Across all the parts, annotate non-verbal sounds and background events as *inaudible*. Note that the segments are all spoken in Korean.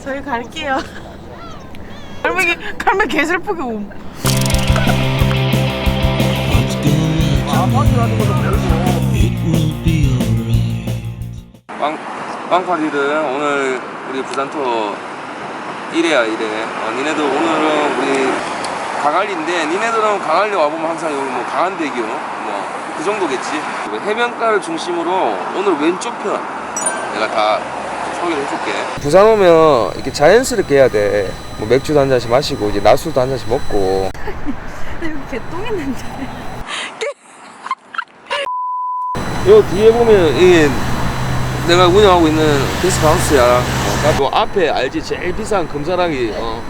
저희 갈게요. 갈매기 *laughs* 갈매 개슬프게 옴. 빵, 빵파리는 오늘 우리 부산 투어 1회야 1회 어, 니네들 오늘은 우리 강할리인데 니네들은 강할리 와보면 항상 여기 뭐 강한대교 뭐 그 정도겠지 해변가를 중심으로 오늘 왼쪽 편 어, 내가 다 소개를 해줄게 부산 오면 이렇게 자연스럽게 해야 돼 뭐 맥주도 한 잔씩 마시고 이제 낮술도 한 잔씩 먹고 여기 개똥 있는데. 요 뒤에 보면 이게 내가 운영하고 있는 게스트하우스야. 어, 요 앞에 알지 제일 비싼 금사랑이. 어.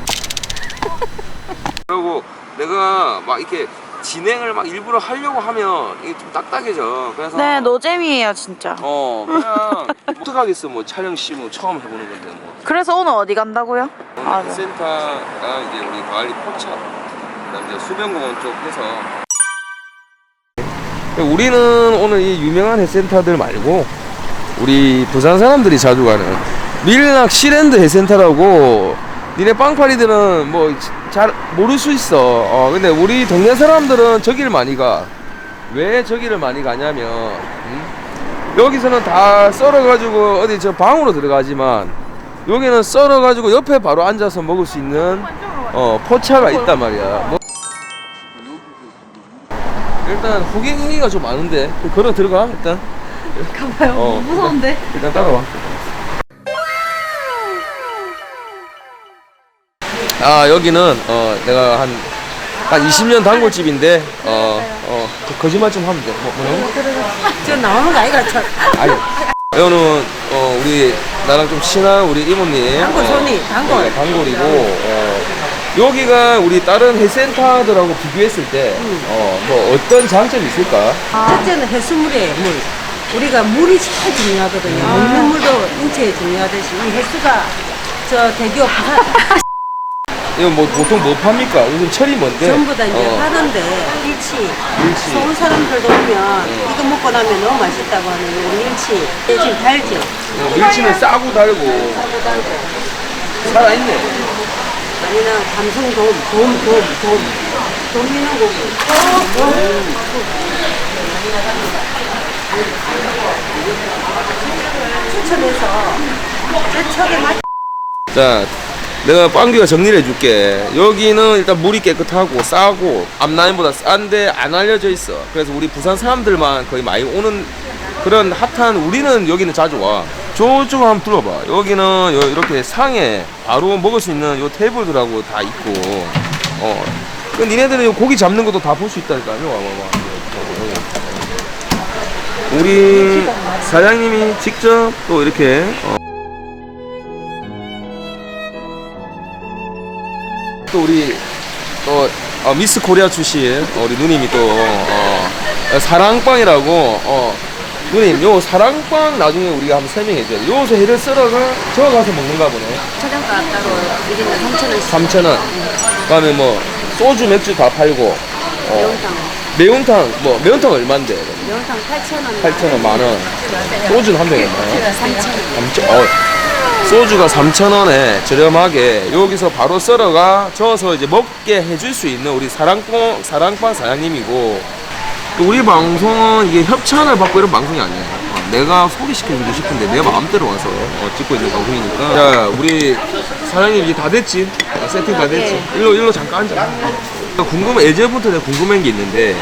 그리고 내가 막 이렇게 진행을 막 일부러 하려고 하면 이게 좀 딱딱해져. 그래서 네, 노잼이에요 진짜. 어 그냥 *laughs* 어떡하겠어 뭐 촬영 씨뭐 처음 해보는 건데 뭐. 그래서 오늘 어디 간다고요? 아, 오늘 네. 센터가 이제 우리 가을리 포차 그다음 이제 수변공원 쪽 해서 우리는 오늘 이 유명한 해센터들 말고 우리 부산 사람들이 자주 가는 밀락 시랜드 해센터라고 니네 빵파리들은 뭐 잘 모를 수 있어 어 근데 우리 동네 사람들은 저기를 많이 가왜 저기를 많이 가냐면 음? 여기서는 다 썰어가지고 어디 저 방으로 들어가지만 여기는 썰어가지고 옆에 바로 앉아서 먹을 수 있는 어 포차가 있단 말이야. 뭐- 일단 호객 행위가 좀 많은데 걸어 들어가 일단. 가봐요. 어, 무서운데. 일단 따라와. 아 여기는 어 내가 한 한 20년 단골집인데 어어 거짓말 좀 하면 돼. 뭐 뭐라고? 저 나오는 거 아이가 저 아니 여기는 어 우리 나랑 좀 친한 우리 이모님 단골 손님, 단골. 네, 단골이고 어, 여기가 우리 다른 해센터들하고 비교했을 때 어 뭐 어떤 장점이 있을까? 첫째는 해수물이에요 물 우리가 물이 제일 중요하거든요 먹는 물도 인체에 중요하듯이 이 해수가 저 부산 이거 뭐 보통 뭐 팝니까? 요즘 철이 뭔데? 전부 다 이제 어, 하는데 일치. 일치. 서울 사람들도 오면 이거 먹고 나면 너무 맛있다고 하는 거 일치. 지금 달죠 어, 밀치는 싸고 달고. 하고 달고. 살아있네. 아니면 감성돔 돔 돔 돔 돔 있는 고기. 추천해서 제척에 맞 자, 내가 빵규가 정리를 해줄게. 여기는 일단 물이 깨끗하고 싸고 앞라인보다 싼데 안 알려져 있어. 그래서 우리 부산 사람들만 거의 많이 오는 그런 핫한 우리는 여기는 자주 와. 저쪽 한번 둘러봐. 여기는 요- 이렇게 상에 바로 먹을 수 있는 요 테이블들하고 다 있고. 어. 그 니네들은 요 고기 잡는 것도 다 볼 수 있다니까. 요 와, 와, 와. 우리 사장님이 직접 또 이렇게 어, 또 우리 또 어, 미스 코리아 출신 어, 우리 누님이 또 어, 어, 사랑빵이라고 어, 누님 요 사랑빵 나중에 우리가 한번 설명해줘요. 요새 해를 썰어가 저 가서 먹는가 보네. 초장가 따로 1인당 3,000원씩 3,000원. 그다음에 뭐 소주 맥주 다 팔고 어, 매운탕 매운탕 뭐 매운탕 얼마인데? 매운탕 8,000원 8,000원 만 원. 소주는 한 병에 얼마야? 3,000원 3,000, 어, 소주가 3,000원에 저렴하게 여기서 바로 썰어가 저어서 이제 먹게 해줄 수 있는 우리 사랑뽕, 사랑빵 사장님이고 또 우리 방송은 이게 협찬을 받고 이런 방송이 아니야. 어, 내가 소개시켜주고 싶은데 내 마음대로 와서 어, 찍고 있는 방송이니까. 자, 우리 사장님 이제 다 됐지? 어, 세팅 다 됐지? 일로, 일로 잠깐 앉아. 궁금해, 예전부터 내가 궁금한 게 있는데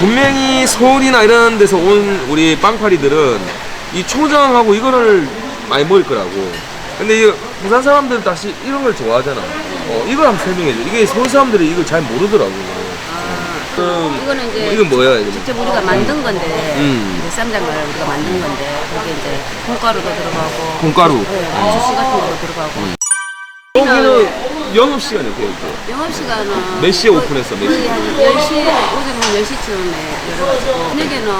분명히 서울이나 이런 데서 온 우리 빵파리들은 이 초장하고 이거를 많이 먹을 거라고. 근데 이 부산 사람들은 다시 이런 걸 좋아하잖아. 어, 이걸 한번 설명해줘. 이게 서울 사람들이 이걸 잘 모르더라고. 음, 이거는 이제 이건 뭐야, 이거? 직접 우리가 만든 건데 음. 이제 쌈장을 우리가 만든 건데 거기에 이제 콩가루도 들어가고 콩가루. 네, 고추씨 같은 것도 들어가고 여기는 영업 시간이 어떻게 돼? 영업 시간은 몇 시에 오픈했어, 몇 거의 시? 한 10시, 오전 한 10시쯤에 열어가지고 저녁에는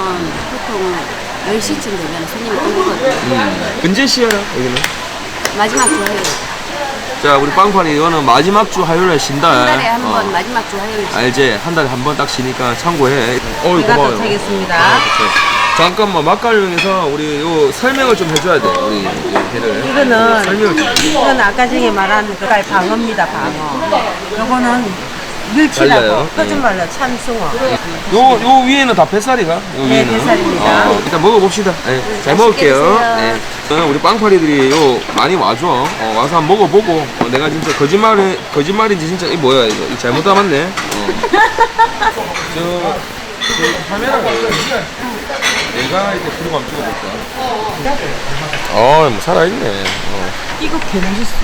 보통 10시쯤 되면 손님이 끊거든요 음. 언제 시야야, 여기는? 마지막 주 화요일 자, 우리 빵파리 이거는 마지막 주 화요일에 쉰다. 한 달에 한번 어. 마지막 주 화요일 알지? 한 달에 한 번 딱 쉬니까 참고해. 어이, 제가 고마워요. 도착했습니다. 아, 도착. 잠깐만 맛깔용에서 우리 요 설명을 좀 해줘야 돼 우리 요 걔를 이거는 설명을 좀 이건 아까 전에 말한 그 방어입니다 방어. 요거는 밀치라고 달라요? 거짓말로 참숭어. 요, 요 위에는 다 뱃살이가? 요 네? 뱃살입니다. 어, 일단 먹어봅시다. 네, 잘 먹을게요. 드세요. 네. 어, 우리 빵파리들이 요 많이 와줘. 어, 와서 한번 먹어보고. 어, 내가 진짜 거짓말을, 거짓말인지 진짜, 이 뭐야, 이거. 이거 잘못 담았네. 어. 저, 저 카메라가 내가 이제 들고 한번 찍어볼까? 어, 뭐 살아있네. 어. 이거 개 맛있어.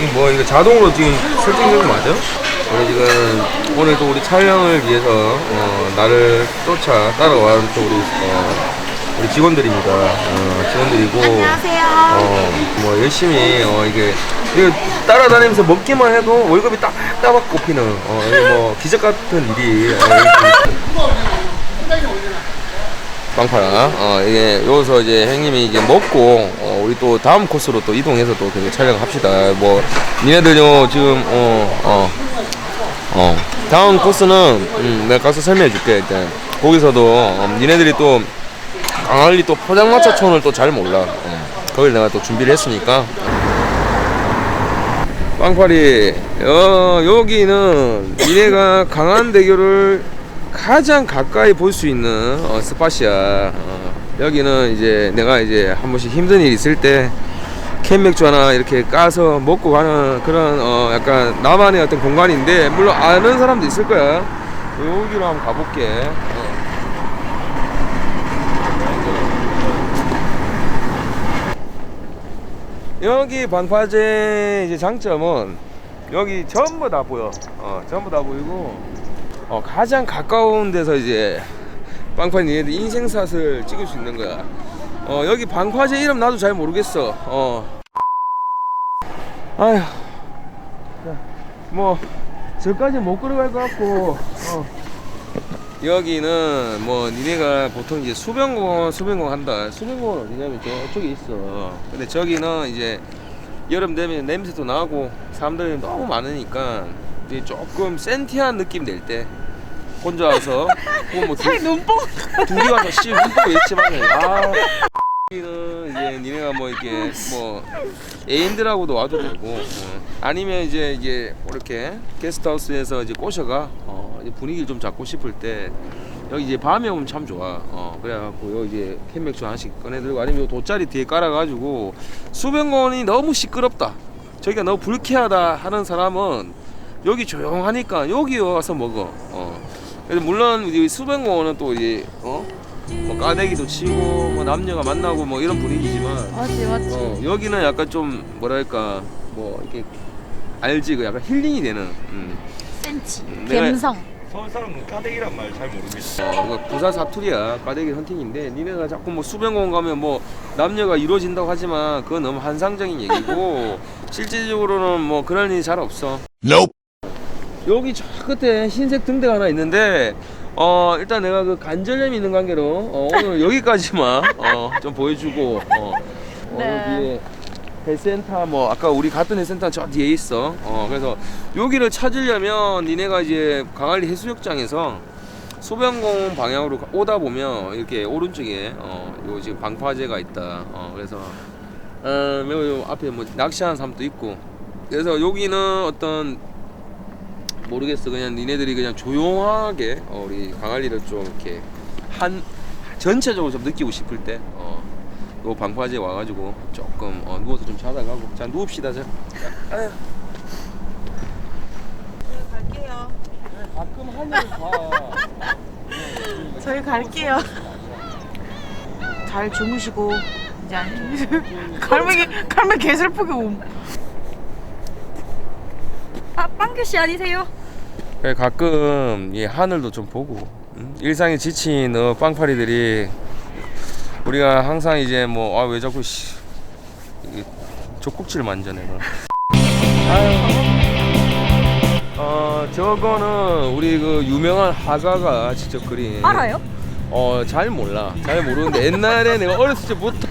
이거 뭐 이거 자동으로 지금 설정된 거 맞아? 우리 지금 오늘 또 우리 촬영을 위해서 어, 나를 쫓아 따라와 또 우리 어, 우리 직원들입니다. 어, 직원들이고. 어, 뭐 열심히 어, 이게 이거 따라다니면서 먹기만 해도 월급이 따박따박 꼽히는 어, 이게 뭐 기적 같은 일이. 어, 이렇게 빵파라. 어, 이게 여기서 이제 형님이 이제 먹고 어, 우리 또 다음 코스로 또 이동해서 또 계속 촬영합시다. 뭐 니네들요 지금 어 어, 어. 다음 코스는 음, 내가 가서 설명해 줄게 일단 거기서도 어, 니네들이 또 강할리 또 포장마차촌을 또 잘 몰라. 어. 거길 내가 또 준비를 했으니까. 빵파리 어, 여기는 니네가 강한 대교를 가장 가까이 볼 수 있는 어, 스팟이야. 어, 여기는 이제 내가 이제 한 번씩 힘든 일 있을 때 캔맥주 하나 이렇게 까서 먹고 가는 그런 어, 약간 나만의 어떤 공간인데 물론 아는 사람도 있을 거야. 여기로 한번 가볼게. 어. 여기 방파제 이제 장점은 여기 전부 다 보여. 어, 전부 다 보이고 어, 가장 가까운 데서 이제 빵파니 얘네들 인생샷을 찍을 수 있는 거야. 어, 여기 방파제 이름 나도 잘 모르겠어. 어. 아휴. 자, 뭐, 저까지 못 걸어갈 것 같고, 어. 여기는 뭐, 니네가 보통 이제 수변공원, 수변공원 한다. 수변공원 어디냐면 저쪽에 있어. 근데 저기는 이제 여름 되면 냄새도 나고, 사람들이 너무 많으니까, 이제 조금 센티한 느낌 낼 때, 혼자 와서, 혹은 뭐, *laughs* 차이 눈뽕. 둘이 와서 씨 흠뻑 외치면 아 여기는 이제 니네가 뭐 이렇게 뭐 애인들하고도 와도 되고 어. 아니면 이제 이제 이렇게 게스트하우스에서 이제 꼬셔가 어, 이제 분위기를 좀 잡고 싶을 때 여기 이제 밤에 오면 참 좋아. 어 그래갖고 여기 이제 캔맥주 하나씩 꺼내들고 아니면 요 돗자리 뒤에 깔아가지고 수변공원이 너무 시끄럽다. 저기가 너무 불쾌하다 하는 사람은 여기 조용하니까 여기 와서 먹어. 어. 물론 이 수변공원은 또 이제 어? 뭐 까대기도 치고 뭐 남녀가 만나고 뭐 이런 분위기지만 맞지 맞지. 어, 여기는 약간 좀 뭐랄까 뭐 이렇게 알지 그 약간 힐링이 되는 음. 센치. 내가- 감성. 서울 사람은 까대기란 말 잘 모르겠어. 어, 부산 사투리야 까대기 헌팅인데 니네가 자꾸 뭐 수변공원 가면 뭐 남녀가 이루어진다고 하지만 그건 너무 환상적인 얘기고 *laughs* 실질적으로는 뭐 그런 일이 잘 없어 여기 저 끝에 흰색 등대가 하나 있는데 어 일단 내가 그 간절염이 있는 관계로 어, 오늘 여기까지만 어, 좀 보여주고 어, 어 네. 여기에 해센터 뭐 아까 우리 갔던 해센터 저 뒤에 있어. 어 그래서 여기를 찾으려면 니네가 이제 강할리 해수욕장에서 소변공원 방향으로 가- 오다 보면 이렇게 오른쪽에 어요 지금 방파제가 있다. 어 그래서 어요 앞에 뭐 낚시하는 사람도 있고. 그래서 여기는 어떤 모르겠어 그냥 니네들이 그냥 조용하게 어, 우리 강할리를 좀 이렇게 한 전체적으로 좀 느끼고 싶을 때 어, 요 방파제 와가지고 조금 어, 누워서 좀 자다 가고 자 누웁시다 자 아유. 갈게요. 가끔 하늘을 봐 *laughs* 저희 갈게요. 잘 주무시고 이제 안 주무시고. *laughs* 갈매기 갈매 개 슬프게 옴. 아 빵규 씨 아니세요? 그래 가끔 이 하늘도 좀 보고 음? 일상에 지친 어, 빵파리들이 우리가 항상 이제 뭐 아 왜 자꾸 씨이 젖꼭지를 만져 내가 아유. 어 저거는 우리 그 유명한 화가가 직접 그린 알아요? 어잘 몰라 잘 모르는데 옛날에 내가 어렸을 때부터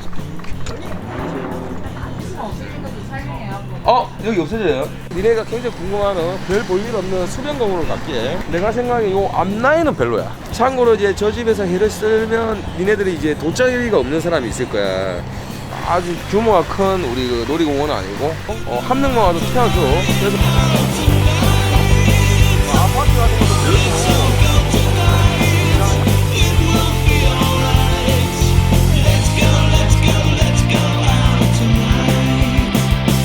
어 여기 없어져요? 니네가 굉장히 궁금하는 별 볼 일 없는 수변공으로 갈게. 내가 생각에 요 앞라인은 별로야. 참고로 이제 저 집에서 해를 쓸면 니네들이 이제 돗자리가 없는 사람이 있을 거야. 아주 규모가 큰 우리 그 놀이공원은 아니고. 어, 한 명만 와도 태워줘 그래서 아파트 같은 것도 별로